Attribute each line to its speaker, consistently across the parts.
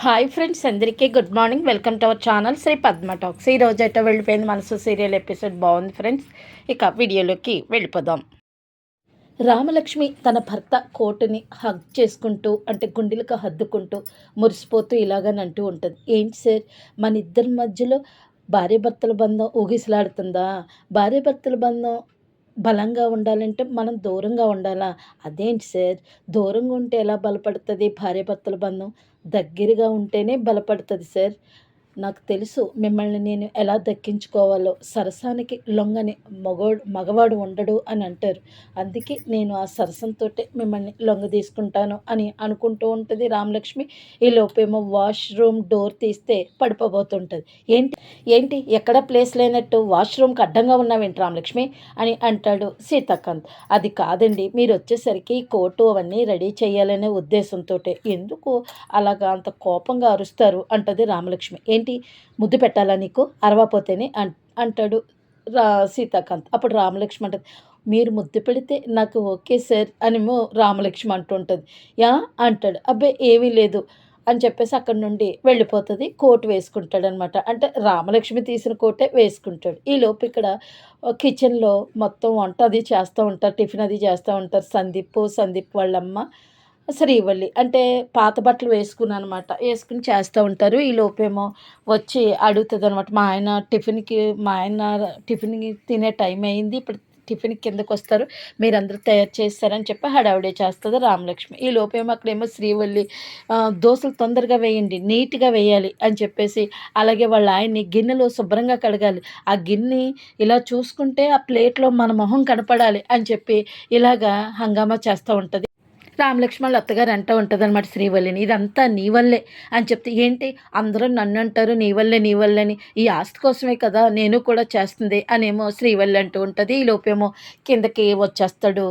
Speaker 1: Hi friends అందరికీ good morning. Welcome to our channel Sri Padma talks. ఈ రోజు అయితే వెళ్ళిపోయింది మనసు సీరియల్ ఎపిసోడ్. బాగుంది ఫ్రెండ్స్. ఇక వీడియోలోకి వెళ్ళిపోదాం. రామలక్ష్మి తన భర్త కోటుని హగ్ చేసుకుంటూ అంటే గుండెలకు హద్దుకుంటూ మురిసిపోతూ ఇలాగని అంటూ ఉంటుంది. ఏంటి సార్? మన ఇద్దరి మధ్యలో భార్యాభర్తల బంధం ఊగిసలాడుతుందా? భార్యాభర్తల బంధం బలంగా ఉండాలంటే మనం దూరంగా ఉండాలా? అదేంటి సార్? దూరంగా ఉంటే ఎలా బలపడుతుంది భార్యాభర్తల బంధం? దగ్గరగా ఉంటేనే బలపడుతుంది సార్. నాకు తెలుసు మిమ్మల్ని నేను ఎలా దక్కించుకోవాలో. సరసానికి లొంగని మగోడు మగవాడు ఉండడు అని అంటారు. అందుకే నేను ఆ సరసంతో మిమ్మల్ని లొంగ తీసుకుంటాను అని అనుకుంటూ ఉంటుంది రామలక్ష్మి. ఈ లోపేమో వాష్రూమ్ డోర్ తీస్తే పడిపోబోతుంటుంది. ఏంటి? ఏంటి? ఎక్కడ ప్లేస్ లేనట్టు వాష్రూమ్కి అడ్డంగా ఉన్నావేంటి రామలక్ష్మి? అని అంటాడు సీతాకాంత్. అది కాదండి మీరు వచ్చేసరికి కోటు అవన్నీ రెడీ చేయాలనే ఉద్దేశంతో ఎందుకు అలాగా అంత కోపంగా అరుస్తారు? అంటది రామలక్ష్మి. ఏంటి? ముద్దు పెట్టాలా నీకు? అరవపోతేనే అంటాడు రా సీతాకాంత్. అప్పుడు రామలక్ష్మి అంటది మీరు ముద్దు పెడితే నాకు ఓకే సార్ అనేమో రామలక్ష్మి అంటుంటుంది. యా? అంటాడు. అబ్బాయి ఏమీ లేదు అని చెప్పేసి అక్కడి నుండి వెళ్ళిపోతుంది. కోట్ వేసుకుంటాడు అనమాట అంటే రామలక్ష్మి తీసిన కోటే వేసుకుంటాడు. ఈ లోపు ఇక్కడ కిచెన్లో మొత్తం వంట అది చేస్తూ ఉంటారు. టిఫిన్ అది చేస్తూ ఉంటారు. సందీప్ సందీప్ వాళ్ళమ్మ. శ్రీవల్లి అంటే పాత బట్టలు వేసుకుని అనమాట వేసుకుని చేస్తూ ఉంటారు. ఈ లోపేమో వచ్చి అడుగుతుంది అనమాట మా ఆయన టిఫిన్కి మా ఆయన టిఫిన్కి తినే టైం అయింది. ఇప్పుడు టిఫిన్ కిందకు వస్తారు మీరందరూ తయారు చేస్తారని చెప్పి హడావిడే చేస్తుంది రామలక్ష్మి. ఈ లోపేమో అక్కడేమో శ్రీవల్లి దోశలు తొందరగా వేయండి. నీట్గా వేయాలి అని చెప్పేసి అలాగే వాళ్ళ ఆయన్ని గిన్నెలో శుభ్రంగా కడగాలి. ఆ గిన్నె ఇలా చూసుకుంటే ఆ ప్లేట్లో మన మొహం కనపడాలి అని చెప్పి ఇలాగా హంగామా చేస్తూ ఉంటుంది. రామలక్ష్మణ్ అత్తగారు అంటూ ఉంటుంది అనమాట శ్రీవల్లిని. ఇదంతా నీ వల్లే అని చెప్తే ఏంటి? అందరూ నన్ను అంటారు నీ వల్లే నీ వల్లని ఈ ఆస్తి కోసమే కదా నేను కూడా చేస్తుంది అనేమో శ్రీవల్లి అంటూ ఉంటుంది. ఈ లోపేమో కిందకి వచ్చేస్తాడు.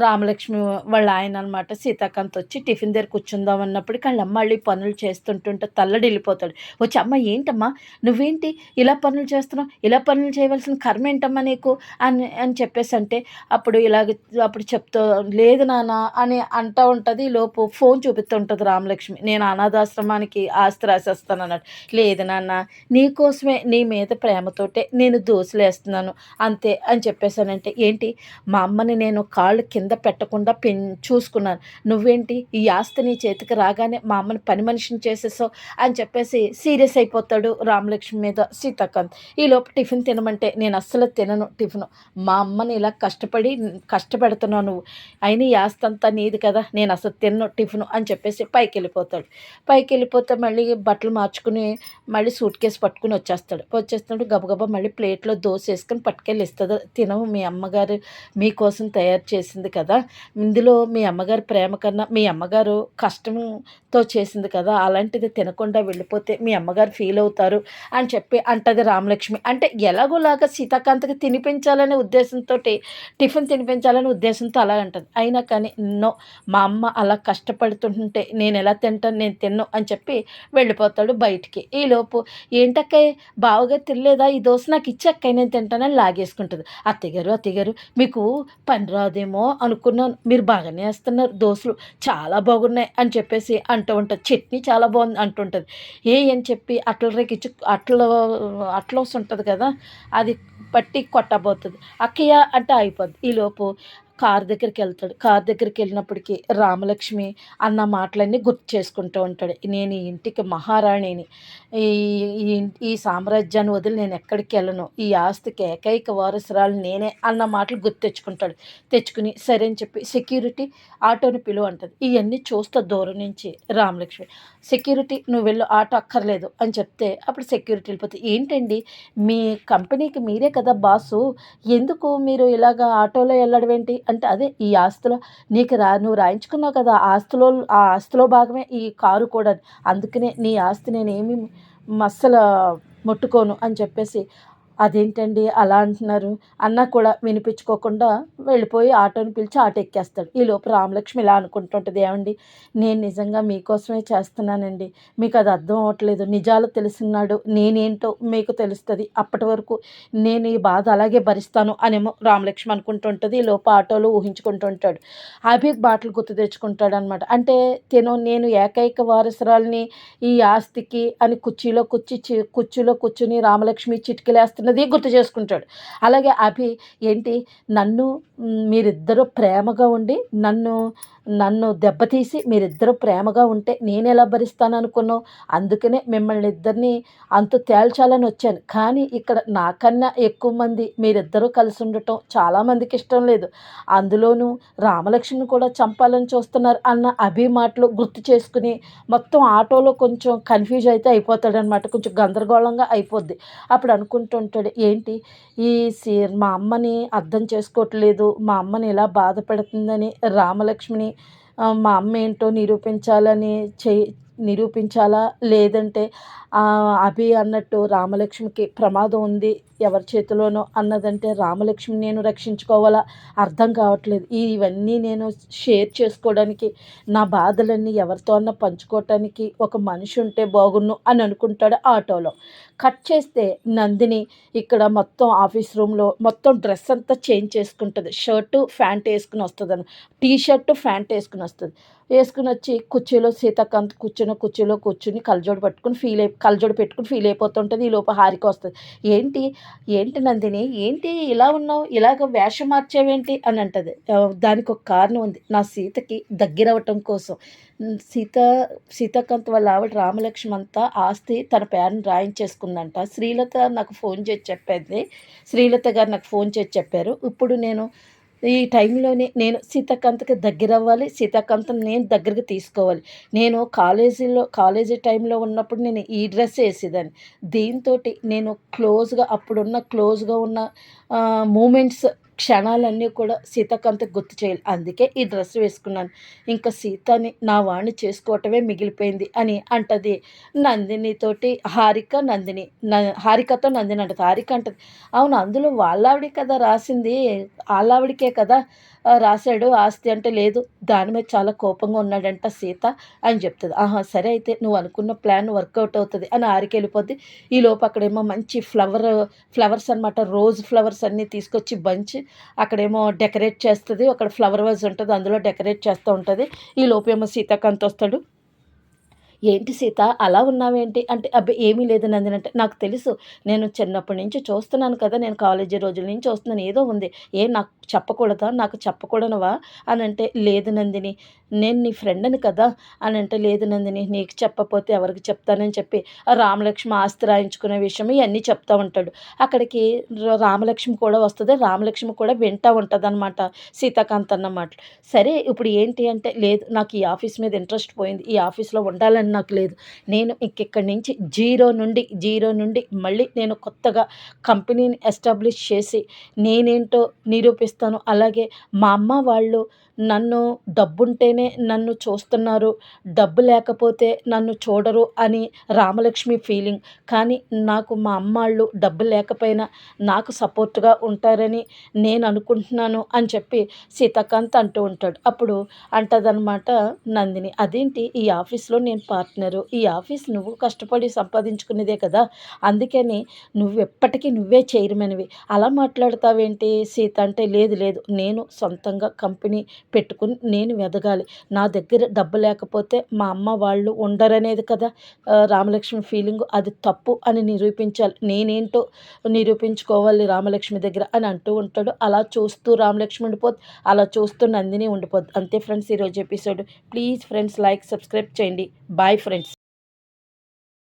Speaker 1: రామలక్ష్మి వాళ్ళ ఆయన అనమాట సీతాకాంత్ వచ్చి టిఫిన్ దగ్గర కూర్చుందాం అన్నప్పటికీ వాళ్ళ అమ్మ మళ్ళీ పనులు చేస్తుంటుంటే తల్లడి వెళ్ళిపోతాడు వచ్చి అమ్మ ఏంటమ్మా? నువ్వేంటి ఇలా పనులు చేస్తున్నావు? ఇలా పనులు చేయవలసిన కర్మ ఏంటమ్మా నీకు? అని అని చెప్పేసి అంటే అప్పుడు ఇలాగ అప్పుడు చెప్తూ లేదు నాన్న అని అంటూ ఉంటుంది. లోపు ఫోన్ చూపిస్తుంటుంది రామలక్ష్మి. నేను అనాథాశ్రమానికి ఆస్తి రాసేస్తాను అన్నట్టు లేదు నాన్న నీకోసమే నీ మీద ప్రేమతోటే నేను దోసులేస్తున్నాను. అంతే అని చెప్పేసానంటే ఏంటి? మా అమ్మని నేను కాళ్ళు కాళ్ళు కింద పెట్టకుండా పెన్ చూసుకున్నాను. నువ్వేంటి? ఈ ఆస్తి నీ చేతికి రాగానే మా అమ్మని పని మనిషిని చేసేసావు అని చెప్పేసి సీరియస్ అయిపోతాడు రామలక్ష్మి మీద సీతాకాంత్. ఈలోపు టిఫిన్ తినమంటే నేను అస్సలు తినను టిఫిన్. మా అమ్మని ఇలా కష్టపడి కష్టపెడుతున్నావు నువ్వు. అయినా ఈ ఆస్తి అంతా నీది కదా నేను అసలు తిన్ను టిఫిన్ అని చెప్పేసి పైకి వెళ్ళిపోతాడు పైకి వెళ్ళిపోతే మళ్ళీ బట్టలు మార్చుకుని మళ్ళీ సూట్ కేసు పట్టుకుని వచ్చేస్తాడు. వచ్చేస్తాడు గబగబా మళ్ళీ ప్లేట్లో దోశ వేసుకొని పట్టుకెళ్ళి ఇస్తుంది. తినవు మీ అమ్మగారు మీకోసం తయారు చేసి చేసింది కదా. ఇందులో మీ అమ్మగారి ప్రేమ కన్నా మీ అమ్మగారు కష్టంతో చేసింది కదా అలాంటిది తినకుండా వెళ్ళిపోతే మీ అమ్మగారు ఫీల్ అవుతారు అని చెప్పి అంటది రామలక్ష్మి. అంటే ఎలాగోలాగా సీతాకాంతకి తినిపించాలనే ఉద్దేశంతో టిఫిన్ తినిపించాలనే ఉద్దేశంతో అలా అంటది. అయినా కానీ నో మా అమ్మ అలా కష్టపడుతుంటే నేను ఎలా తింటాను నేను తిన్ను అని చెప్పి వెళ్ళిపోతాడు బయటికి. ఈలోపు ఏంటక్కయ్య బావగా తినలేదా? ఈ దోశ నాకు ఇచ్చి అక్కయ్య నేను తింటానని లాగేసుకుంటుంది. అత్తగారు అత్తగారు మీకు పని రాదేమో ఏమో అనుకున్నాను మీరు బాగానే వేస్తున్నారు దోశలు చాలా బాగున్నాయి అని చెప్పేసి అంటూ ఉంటుంది. చట్నీ చాలా బాగుంది అంటుంటుంది ఏ అని చెప్పి అట్ల రేకిచ్చి అట్ల అట్ల ఉంటుంది కదా అది పట్టి కొట్టబోతుంది. అక్కయ్య అంటే అయిపోద్ది. ఈలోపు కార్ దగ్గరికి వెళ్తాడు. కార్ దగ్గరికి వెళ్ళినప్పటికీ రామలక్ష్మి అన్న మాటలన్నీ గుర్తు చేసుకుంటూ ఉంటాడు. నేను ఈ ఇంటికి మహారాణిని. ఈ ఈ సామ్రాజ్యాన్ని వదిలి నేను ఎక్కడికి వెళ్ళను. ఈ ఆస్తికి ఏకైక వారసురాలు నేనే అన్న మాటలు గుర్తు తెచ్చుకుంటాడు. తెచ్చుకుని సరే అని చెప్పి సెక్యూరిటీ ఆటోని పిలువ అంటది. ఇవన్నీ చూస్తా దూరం నుంచి రామలక్ష్మి. సెక్యూరిటీ నువ్వు వెళ్ళు ఆటో అక్కర్లేదు అని చెప్తే అప్పుడు సెక్యూరిటీ వెళ్ళిపోతే ఏంటండి? మీ కంపెనీకి మీరే కదా బాసు. ఎందుకు మీరు ఇలాగ ఆటోలో వెళ్ళడం ఏంటి? అంటే అదే ఈ ఆస్తిలో నీకు రా నువ్వు రాయించుకున్నావు కదా ఆస్తిలో ఆ ఆస్తిలో భాగమే ఈ కారు కూడా. అందుకనే నీ ఆస్తి నేనేమి మస్సల ముట్టుకోను అని చెప్పేసి అదేంటండి అలా అంటున్నారు? అన్న కూడా వినిపించుకోకుండా వెళ్ళిపోయి ఆటోని పిలిచి ఆటో ఎక్కేస్తాడు. ఈ లోపు రామలక్ష్మి ఇలా అనుకుంటుంటుంది ఏమండి? నేను నిజంగా మీకోసమే చేస్తున్నానండి. మీకు అది అర్థం అవ్వట్లేదు నిజాలు తెలిసినాడు నేనేంటో మీకు తెలుస్తుంది. అప్పటి వరకు నేను ఈ బాధ అలాగే భరిస్తాను అనేమో రామలక్ష్మి అనుకుంటుంటుంది. ఈ లోపు ఆటోలో ఊహించుకుంటుంటాడు. అభిక్ బాటలు గుర్తు తెచ్చుకుంటాడు అనమాట అంటే తిను నేను ఏకైక వారసురాల్ని ఈ ఆస్తికి అని కుర్చీలో కూర్చి కుర్చీలో కూర్చుని రామలక్ష్మి చిటికలేస్తున్నాను అన్నది గుర్తు చేసుకుంటాడు. అలాగే అభి ఏంటి? నన్ను మీరిద్దరూ ప్రేమగా ఉండి నన్ను నన్ను దెబ్బతీసి మీరిద్దరూ ప్రేమగా ఉంటే నేను ఎలా భరిస్తాను అనుకున్నావు అందుకనే మిమ్మల్ని ఇద్దరిని అంత తేల్చాలని వచ్చాను. కానీ ఇక్కడ నాకన్నా ఎక్కువ మంది మీరిద్దరూ కలిసి ఉండటం చాలామందికి ఇష్టం లేదు. అందులోనూ రామలక్ష్మిని కూడా చంపాలని చూస్తున్నారు అన్న అభి మాటలు గుర్తు చేసుకుని మొత్తం ఆటోలో కొంచెం కన్ఫ్యూజ్ అయితే అయిపోతాడనమాట కొంచెం గందరగోళంగా అయిపోద్ది. అప్పుడు అనుకుంటుంటాడు ఏంటి? ఈ సీ మా అమ్మని అర్థం చేసుకోవట్లేదు. మా అమ్మని ఇలా బాధ పెడుతుందని రామలక్ష్మిని మా అమ్మ ఏంటో నిరూపించాలని చే నిరూపించాలా లేదంటే అభి అన్నట్టు రామలక్ష్మికి ప్రమాదం ఉంది ఎవరి చేతిలోనో అన్నదంటే రామలక్ష్మి నేను రక్షించుకోవాలా? అర్థం కావట్లేదు. ఇవన్నీ నేను షేర్ చేసుకోవడానికి నా బాధలన్నీ ఎవరితో అన్న పంచుకోవటానికి ఒక మనిషి ఉంటే బాగున్ను అని అనుకుంటాడు ఆటోలో. కట్ చేస్తే నందిని ఇక్కడ మొత్తం ఆఫీస్ రూమ్లో మొత్తం డ్రెస్ అంతా చేంజ్ చేసుకుంటుంది. షర్టు ప్యాంట్ వేసుకుని వస్తుంది టీ షర్టు ఫ్యాంట్ వేసుకుని వస్తుంది. వేసుకుని వచ్చి కుర్చీలో సీతాకాంత్ కూర్చుని కుర్చీలో కూర్చుని కలజోడు పట్టుకుని ఫీల్ అయి కలజోడు పెట్టుకుని ఫీల్ అయిపోతుంటుంది. ఈ లోపల హారిక వస్తుంది. ఏంటి? ఏంటి నందిని? ఏంటి ఇలా ఉన్నావు? ఇలాగ వేషం మార్చావేంటి? అని అంటది. దానికి ఒక కారణం ఉంది. నా సీతకి దగ్గరవటం కోసం. సీత సీతాకాంత్ వాళ్ళ ఆవిడ రామలక్ష్మి అంతా ఆస్తి తన పేరుని రాయించేసుకుందంట. శ్రీలత నాకు ఫోన్ చేసి చెప్పింది. శ్రీలత గారు నాకు ఫోన్ చేసి చెప్పారు. ఇప్పుడు నేను ఈ టైంలోనే నేను సీతాకాంత్కి దగ్గర అవ్వాలి సీతాకాంత్ని నేను దగ్గరికి తీసుకోవాలి. నేను కాలేజీలో కాలేజీ టైంలో ఉన్నప్పుడు నేను ఈ డ్రెస్ వేసేదాన్ని. దీంతో నేను క్లోజ్గా అప్పుడున్న క్లోజ్గా ఉన్న మూమెంట్స్ క్షణాలన్నీ కూడా సీతకంతకు గుర్తు చేయాలి. అందుకే ఈ డ్రెస్ వేసుకున్నాను. ఇంకా సీతని నా వాణ్ణి చేసుకోవటమే మిగిలిపోయింది అని అంటది నందినితోటి హారిక నందిని. హారికతో నందిని అంటది. హారిక అంటది అవును అందులో వాళ్ళావిడే కదా రాసింది. వాళ్ళావిడికే కదా రాశాడు. ఆస్తి అంటే లేదు. దాని మీద చాలా కోపంగా ఉన్నాడంట సీత అని చెప్తుంది. ఆహా సరే అయితే నువ్వు అనుకున్న ప్లాన్ వర్కౌట్ అవుతుంది అని ఆరికి వెళ్ళిపోద్ది. ఈ లోపు అక్కడేమో మంచి ఫ్లవర్ ఫ్లవర్స్ అనమాట రోజ్ ఫ్లవర్స్ అన్నీ తీసుకొచ్చి బంచి అక్కడేమో డెకరేట్ చేస్తుంది అక్కడ ఫ్లవర్ వాజ్ ఉంటుంది అందులో డెకరేట్ చేస్తూ ఉంటుంది. ఈ లోపేమో సీతాకాంత్ వస్తాడు ఏంటి సీత? అలా ఉన్నావేంటి? అంటే అబ్బాయి ఏమీ లేదు నందిని అంటే నాకు తెలుసు. నేను చిన్నప్పటి నుంచి చూస్తున్నాను కదా నేను కాలేజీ రోజుల నుంచి చూస్తున్నాను. ఏదో ఉంది. ఏ నాకు చెప్పకూడదా? నాకు చెప్పకూడనవా? అని అంటే లేదు నందిని. నేను నీ ఫ్రెండ్ని కదా? అని అంటే లేదు నందిని. నీకు చెప్పపోతే ఎవరికి చెప్తానని చెప్పి రామలక్ష్మి ఆస్తి రాయించుకునే విషయం ఇవన్నీ చెప్తా ఉంటాడు. అక్కడికి రామలక్ష్మి కూడా వస్తుంది. రామలక్ష్మి కూడా వింటూ ఉంటుంది అనమాట సీతాకాంత్ అన్నమాట సరే ఇప్పుడు ఏంటి అంటే లేదు నాకు ఈ ఆఫీస్ మీద ఇంట్రెస్ట్ పోయింది. ఈ ఆఫీస్లో ఉండాలని నాకు లేదు. నేను ఇంకెక్కడి నుంచి జీరో నుండి జీరో నుండి మళ్ళీ నేను కొత్తగా కంపెనీని ఎస్టాబ్లిష్ చేసి నేనేంటో నిరూపిస్తాను. అలాగే మా అమ్మ వాళ్ళు నన్ను డబ్బుంటేనే నన్ను చూస్తున్నారు డబ్బు లేకపోతే నన్ను చూడరు అని రామలక్ష్మి ఫీలింగ్ కానీ నాకు మా అమ్మాళ్ళు డబ్బు లేకపోయినా నాకు సపోర్ట్గా ఉంటారని నేను అనుకుంటున్నాను అని చెప్పి సీతాకాంత్ అంటూ ఉంటాడు. అప్పుడు అంటదనమాట నందిని అదేంటి? ఈ ఆఫీస్లో నేను పార్ట్నరు. ఈ ఆఫీస్ నువ్వు కష్టపడి సంపాదించుకునేదే కదా. అందుకని నువ్వు ఎప్పటికీ నువ్వే చైర్మన్వి. అలా మాట్లాడతావేంటి? సీత అంటే లేదు లేదు. నేను సొంతంగా కంపెనీ పెట్టుకుని నేను ఎదగాలి నా దగ్గర డబ్బు లేకపోతే మా అమ్మ వాళ్ళు ఉండరనేది కదా. రామలక్ష్మి ఫీలింగ్ అది తప్పు అని నిరూపించాలి. నేనేంటో నిరూపించుకోవాలి రామలక్ష్మి దగ్గర అని అంటూ ఉంటాడు. అలా చూస్తూ రామలక్ష్మి ఉండిపోద్ది. అలా చూస్తూ నందిని ఉండిపోద్ది. అంతే ఫ్రెండ్స్ ఈరోజు episode please friends like subscribe చేయండి. Bye friends